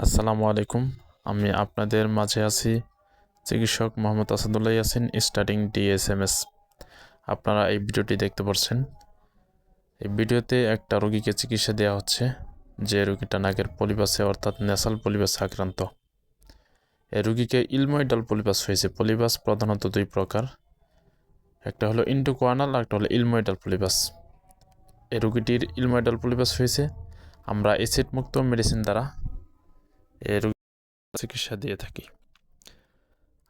আসসালামু আলাইকুম। আমি আপনাদের মাঝে আছি চিকিৎসক মোহাম্মদ আসাদুল্লাহ ইয়াসিন, স্টার্টিং ডিএসএমএস। আপনারা এই ভিডিওটি দেখতে পাচ্ছেন। এই ভিডিওতে একটা রোগীকে চিকিৎসা দেওয়া হচ্ছে, যে রোগীটা নাকের পলিপাসে, অর্থাৎ ন্যাসাল পলিপাসে আক্রান্ত। এই রোগীকে ইলময়ডাল পলিপাস হয়েছে। পলিপাস প্রধানত দুই প্রকার। একটা হলো ইন্ডোকোয়ানাল, আর একটা হলো ইলময়ডাল পলিপাস। এই রোগীটির ইলময়ডাল পলিপাস হয়েছে। আমরা অ্যাসিড মুক্ত মেডিসিন দ্বারা রোগ চিকিৎসা দিয়ে থাকি।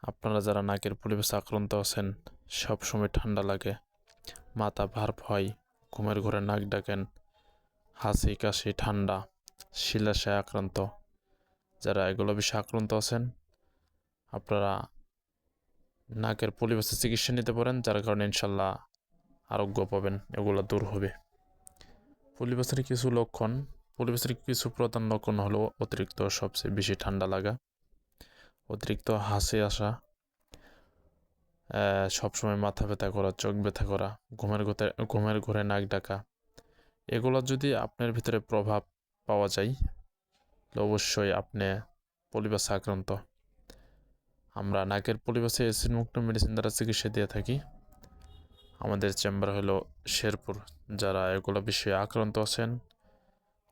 আপনারা যারা নাকের পরিবেশে আক্রান্ত আছেন সব সময় ঠান্ডা লাগে, মাথা ভার হয় ঘুমের ঘরে নাক ডাকেন, হাসি কাশি ঠান্ডা, শিলাশায় আক্রান্ত। যারা এগুলো বিষয়ে আক্রান্ত আছেন, আপনারা নাকের পরিবেশে চিকিৎসা নিতে পারেন, যার কারণে ইনশাল্লাহ আরোগ্য পাবেন, এগুলো দূর হবে। পরিবেশের কিছু লক্ষণ পরিবেশের কিছু প্রধান লক্ষণ হলো অতিরিক্ত সবচেয়ে বেশি ঠান্ডা লাগা, অতিরিক্ত হাসি আসা সবসময় মাথা ব্যথা করা, চোখ ব্যথা করা, ঘুমের ঘরে ঘুমের ঘরে নাক ডাকা। এগুলো যদি আপনার ভিতরে প্রভাব পাওয়া যায়, অবশ্যই আপনি পরিবেশে আক্রান্ত। আমরা নাকের পরিবেশে অ্যাসিড মুক্ত মেডিসিন দ্বারা চিকিৎসা দিয়ে থাকি। আমাদের চেম্বার হলো শেরপুর, যারা এগুলো বিষয়ে আক্রান্ত আছেন।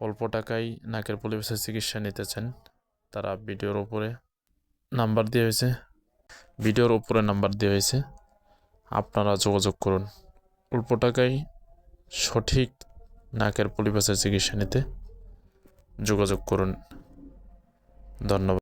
অল্প টাকায় নাকের পলিপাসের চিকিৎসা নিতেছেন। তারা ভিডিওর উপরে নাম্বার দেওয়া হয়েছে। ভিডিওর উপরে নাম্বার দেওয়া হয়েছে। আপনারা যোগাযোগ করুন। অল্প টাকায় সঠিক নাকের পলিপাসের চিকিৎসা নিতে যোগাযোগ করুন। ধন্যবাদ।